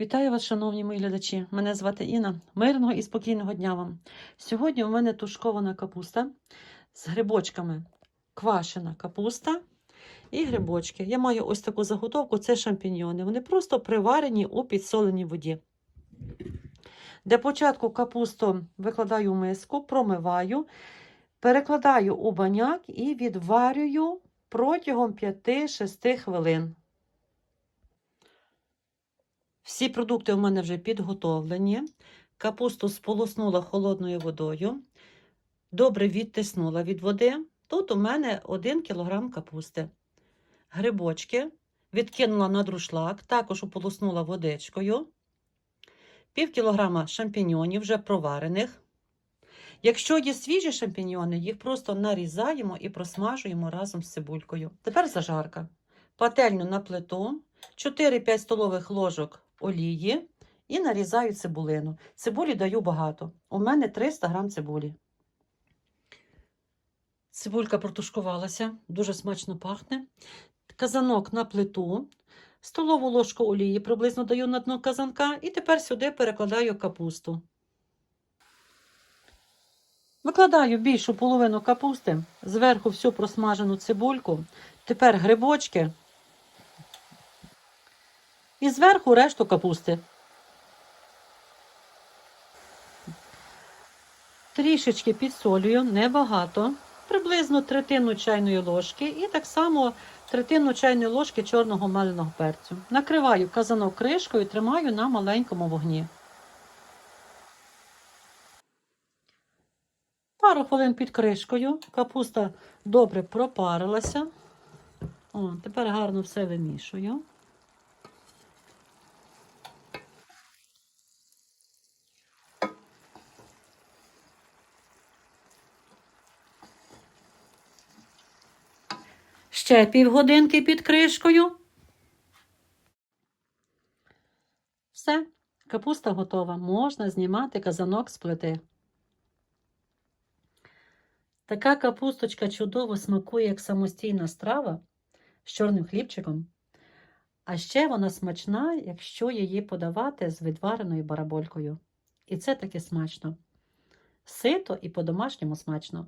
Вітаю вас, шановні мої глядачі. Мене звати Інна. Мирного і спокійного дня вам. Сьогодні у мене тушкована капуста з грибочками. Квашена капуста і грибочки. Я маю ось таку заготовку це шампіньйони. Вони просто приварені у підсоленій воді. Для початку капусту викладаю в миску, промиваю, перекладаю у баняк і відварюю протягом 5-6 хвилин. Всі продукти у мене вже підготовлені. Капусту сполоснула холодною водою. Добре відтиснула від води. Тут у мене 1 кг капусти. Грибочки відкинула на друшлак, також ополоснула водичкою. Пів кілограма шампіньонів вже проварених. Якщо є свіжі шампіньони, їх просто нарізаємо і просмажуємо разом з цибулькою. Тепер зажарка. Пательню на плиту, 4-5 столових ложок олії і нарізаю цибулину. Цибулі даю багато. У мене 300 грам цибулі. Цибулька протушкувалася, дуже смачно пахне. Казанок на плиту, столову ложку олії приблизно даю на дно казанка і тепер сюди перекладаю капусту. Викладаю більшу половину капусти, зверху всю просмажену цибульку, тепер грибочки і зверху решту капусти. Трішечки підсолюю, небагато, приблизно третину чайної ложки і так само третину чайної ложки чорного маленого перцю. Накриваю казанок кришкою тримаю на маленькому вогні. Пару хвилин під кришкою. Капуста добре пропарилася. О, тепер гарно все вимішую. Ще півгодинки під кришкою. Все, капуста готова. Можна знімати казанок з плити. Така капусточка чудово смакує як самостійна страва з чорним хлібчиком. А ще вона смачна, якщо її подавати з відвареною бараболькою. І це таки смачно. Сито і по-домашньому смачно.